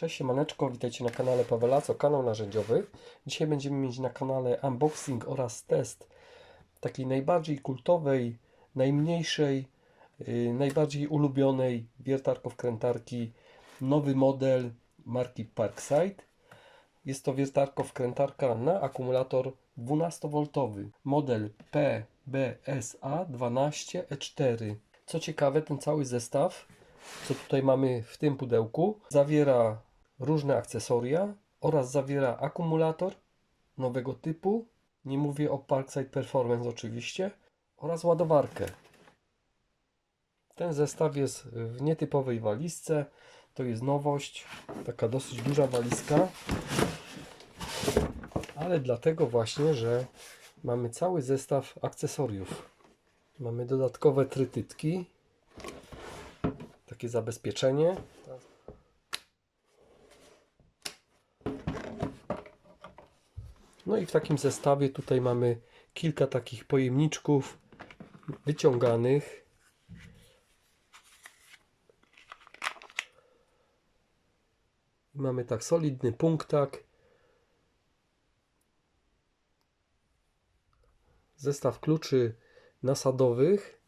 Cześć siemaneczko, witajcie na kanale Pawelaco, kanał narzędziowy. Dzisiaj będziemy mieć na kanale unboxing oraz test takiej najbardziej kultowej, najmniejszej, yy, najbardziej ulubionej wiertarko-wkrętarki. Nowy model marki Parkside. Jest to wiertarko-wkrętarka na akumulator 12V. Model PBSA 12E4. Co ciekawe, ten cały zestaw co tutaj mamy w tym pudełku, zawiera różne akcesoria oraz zawiera akumulator nowego typu. Nie mówię o Parkside Performance oczywiście, oraz ładowarkę. Ten zestaw jest w nietypowej walizce. To jest nowość, taka dosyć duża walizka, ale dlatego właśnie, że mamy cały zestaw akcesoriów. Mamy dodatkowe trytytki, takie zabezpieczenie. No i w takim zestawie tutaj mamy kilka takich pojemniczków wyciąganych. Mamy tak solidny punktak. Zestaw kluczy nasadowych.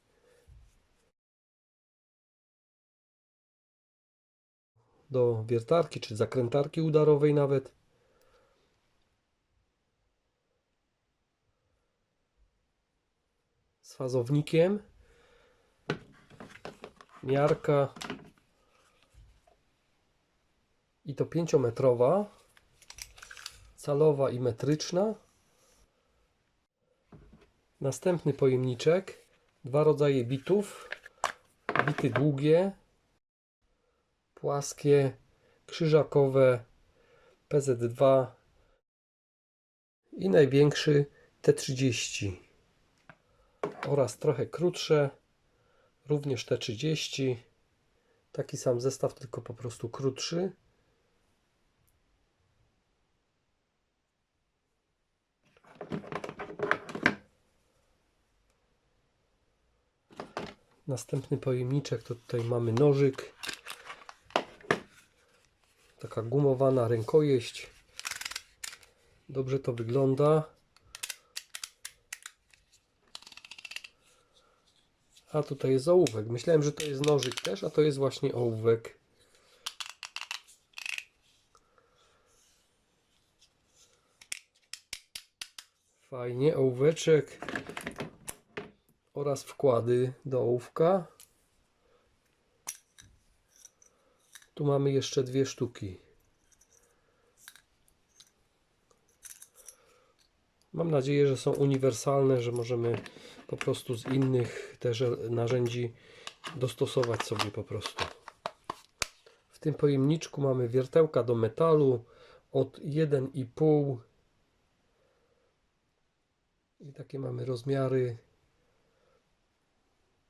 do wiertarki czy zakrętarki udarowej nawet. Fazownikiem. Miarka. I to 5-metrowa. Calowa i metryczna. Następny pojemniczek. Dwa rodzaje bitów. Bity długie płaskie, krzyżakowe PZ2 i największy T30 oraz trochę krótsze również T30 taki sam zestaw tylko po prostu krótszy. Następny pojemniczek to tutaj mamy nożyk. Taka gumowana rękojeść. Dobrze to wygląda a tutaj jest ołówek. Myślałem, że to jest nożyk też, a to jest właśnie ołówek. Fajnie, ołóweczek. Oraz wkłady do ołówka. Tu mamy jeszcze dwie sztuki. Mam nadzieję, że są uniwersalne, że możemy po prostu z innych też narzędzi dostosować sobie po prostu. W tym pojemniczku mamy wiertełka do metalu od 1,5 i takie mamy rozmiary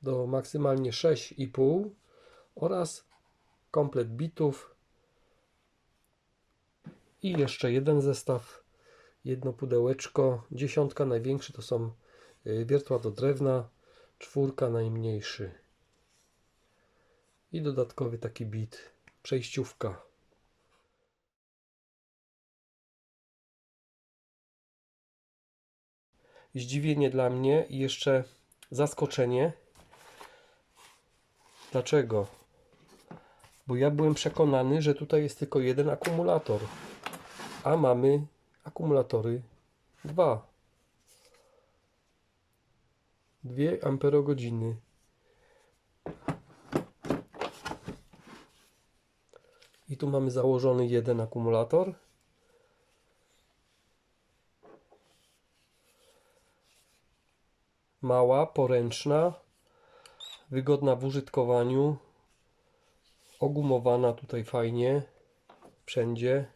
do maksymalnie 6,5 oraz komplet bitów i jeszcze jeden zestaw, jedno pudełeczko, dziesiątka największy to są y, wiertła do drewna, czwórka najmniejszy i dodatkowy taki bit, przejściówka. Zdziwienie dla mnie i jeszcze zaskoczenie. Dlaczego? Bo ja byłem przekonany, że tutaj jest tylko jeden akumulator, a mamy akumulatory dwa. Dwie amperogodziny. I tu mamy założony jeden akumulator. Mała, poręczna, wygodna w użytkowaniu, ogumowana tutaj fajnie wszędzie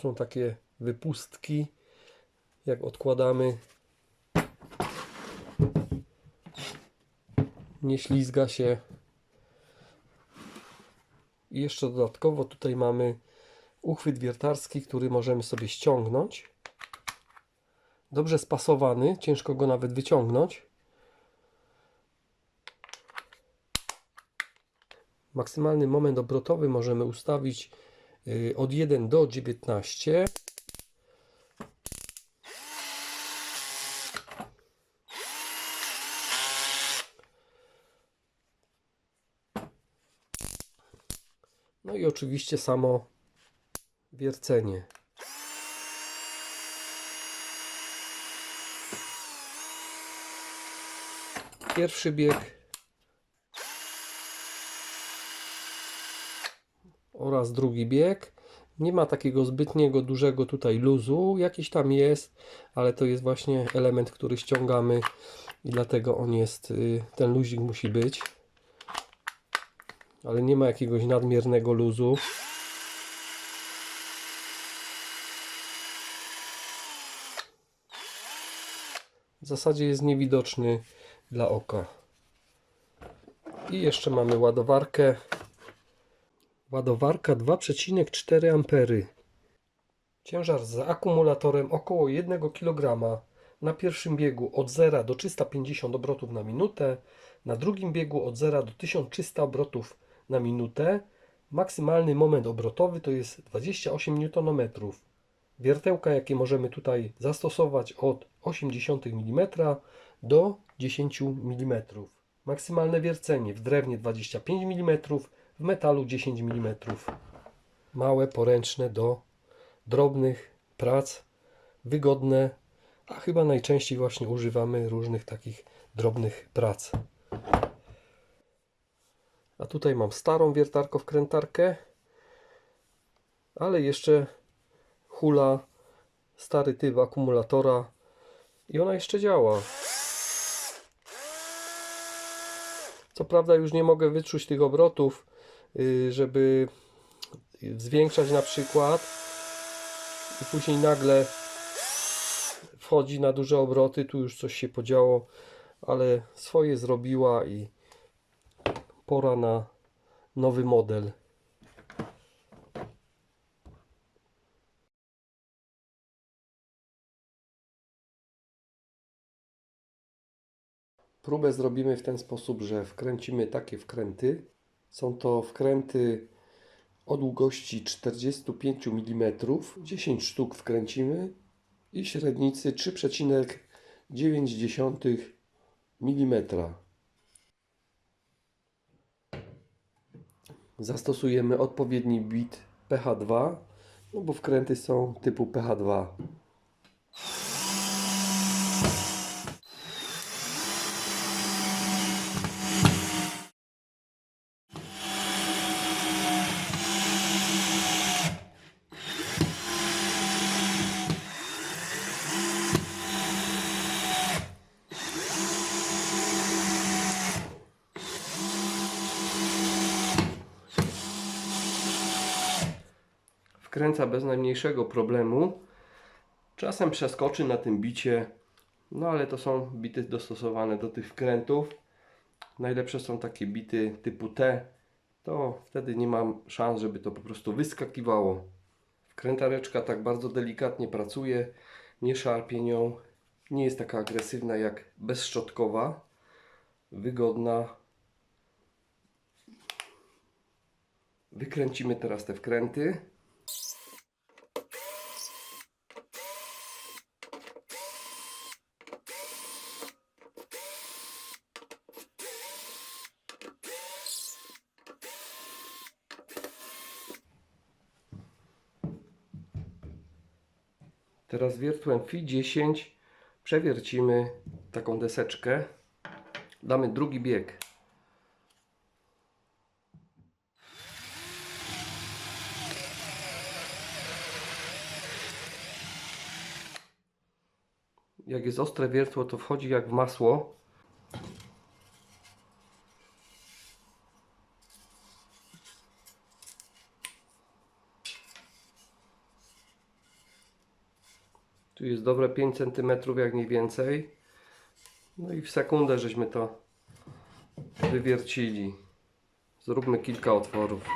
są takie wypustki jak odkładamy. Nie ślizga się. I jeszcze dodatkowo tutaj mamy uchwyt wiertarski, który możemy sobie ściągnąć. Dobrze spasowany, ciężko go nawet wyciągnąć. Maksymalny moment obrotowy możemy ustawić od 1 do 19. No i oczywiście samo wiercenie. Pierwszy bieg oraz drugi bieg. Nie ma takiego zbytniego dużego tutaj luzu, jakiś tam jest, ale to jest właśnie element, który ściągamy i dlatego on jest, y, ten luzik musi być. Ale nie ma jakiegoś nadmiernego luzu. W zasadzie jest niewidoczny dla oka. I jeszcze mamy ładowarkę. Ładowarka 2,4 ampery. Ciężar z akumulatorem około 1 kg. Na pierwszym biegu od 0 do 350 obrotów na minutę. Na drugim biegu od 0 do 1300 obrotów na minutę. Maksymalny moment obrotowy to jest 28 Nm. Wiertełka, jakie możemy tutaj zastosować od 0,8 mm do 10 mm. Maksymalne wiercenie w drewnie 25 mm, w metalu 10 mm. Małe, poręczne do drobnych prac, wygodne, a chyba najczęściej właśnie używamy różnych takich drobnych prac. A tutaj mam starą wiertarko-wkrętarkę, ale jeszcze hula, stary typ akumulatora i ona jeszcze działa. Co prawda już nie mogę wyczuć tych obrotów, żeby zwiększać na przykład i później nagle wchodzi na duże obroty, tu już coś się podziało, ale swoje zrobiła i pora na nowy model. Próbę zrobimy w ten sposób, że wkręcimy takie wkręty. Są to wkręty o długości 45 mm. 10 sztuk wkręcimy i średnicy 3,9 mm. Zastosujemy odpowiedni bit pH2, no bo wkręty są typu pH2. Wkręca bez najmniejszego problemu. Czasem przeskoczy na tym bicie, no ale to są bity dostosowane do tych wkrętów. Najlepsze są takie bity typu T, to wtedy nie mam szans, żeby to po prostu wyskakiwało. Wkrętareczka tak bardzo delikatnie pracuje, nie szarpie nią, nie jest taka agresywna jak bezszczotkowa, wygodna. Wykręcimy teraz te wkręty. Teraz wiertłem Fi 10 przewiercimy taką deseczkę. Damy drugi bieg. Jak jest ostre wiertło, to wchodzi jak w masło. Jest dobre 5 cm, jak nie więcej. No i w sekundę żeśmy to wywiercili. Zróbmy kilka otworów.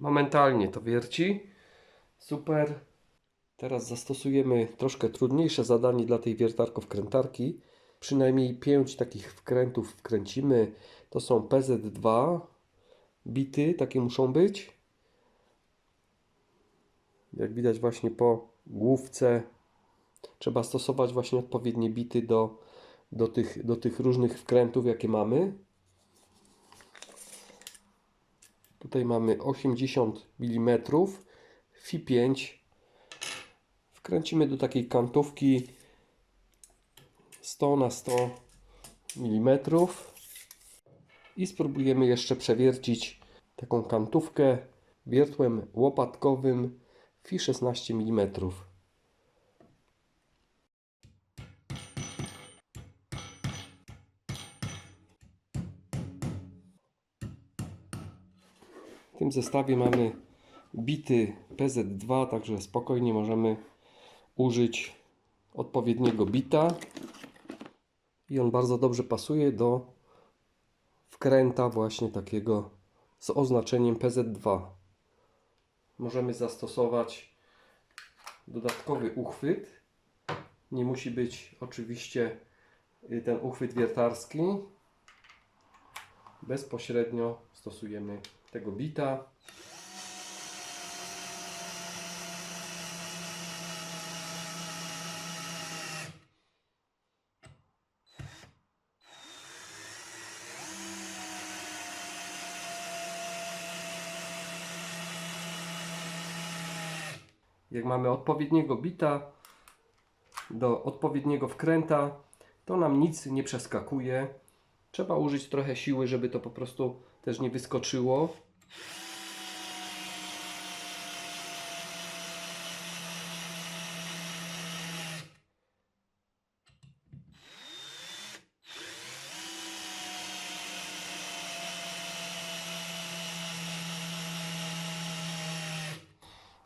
Momentalnie to wierci. Super. Teraz zastosujemy troszkę trudniejsze zadanie dla tej wiertarko-wkrętarki. Przynajmniej 5 takich wkrętów wkręcimy. To są PZ2. Bity takie muszą być. Jak widać właśnie po główce trzeba stosować właśnie odpowiednie bity do, do, tych, do tych różnych wkrętów, jakie mamy. Tutaj mamy 80 mm Fi 5. Wkręcimy do takiej kantówki 100 na 100 mm i spróbujemy jeszcze przewiercić taką kantówkę wiertłem łopatkowym Fi 16 mm. Tym zestawie mamy bity PZ2, także spokojnie możemy użyć odpowiedniego bita i on bardzo dobrze pasuje do wkręta właśnie takiego z oznaczeniem PZ2. Możemy zastosować dodatkowy uchwyt. Nie musi być oczywiście y, ten uchwyt wiertarski. Bezpośrednio stosujemy tego bita. Jak mamy odpowiedniego bita do odpowiedniego wkręta, to nam nic nie przeskakuje. Trzeba użyć trochę siły, żeby to po prostu też nie wyskoczyło.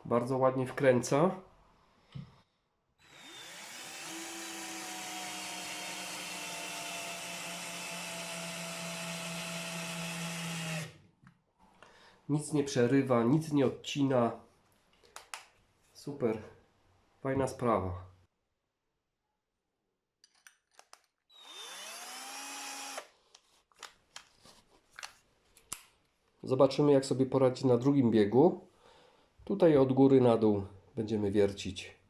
Bardzo ładnie wkręca. Nic nie przerywa, nic nie odcina. Super. Fajna sprawa. Zobaczymy, jak sobie poradzi na drugim biegu. Tutaj od góry na dół będziemy wiercić.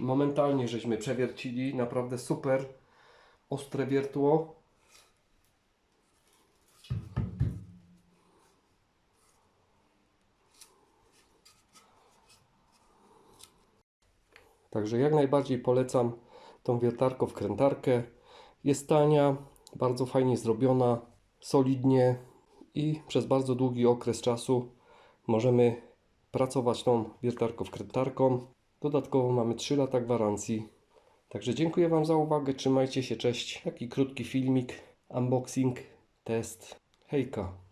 Momentalnie żeśmy przewiercili, naprawdę super. Ostre wiertło. Także jak najbardziej polecam tą wiertarkę wkrętarkę. Jest tania, bardzo fajnie zrobiona, solidnie i przez bardzo długi okres czasu możemy pracować tą wiertarką wkrętarką. Dodatkowo mamy 3 lata gwarancji. Także dziękuję Wam za uwagę, trzymajcie się, cześć. Taki krótki filmik, unboxing, test. Hejka.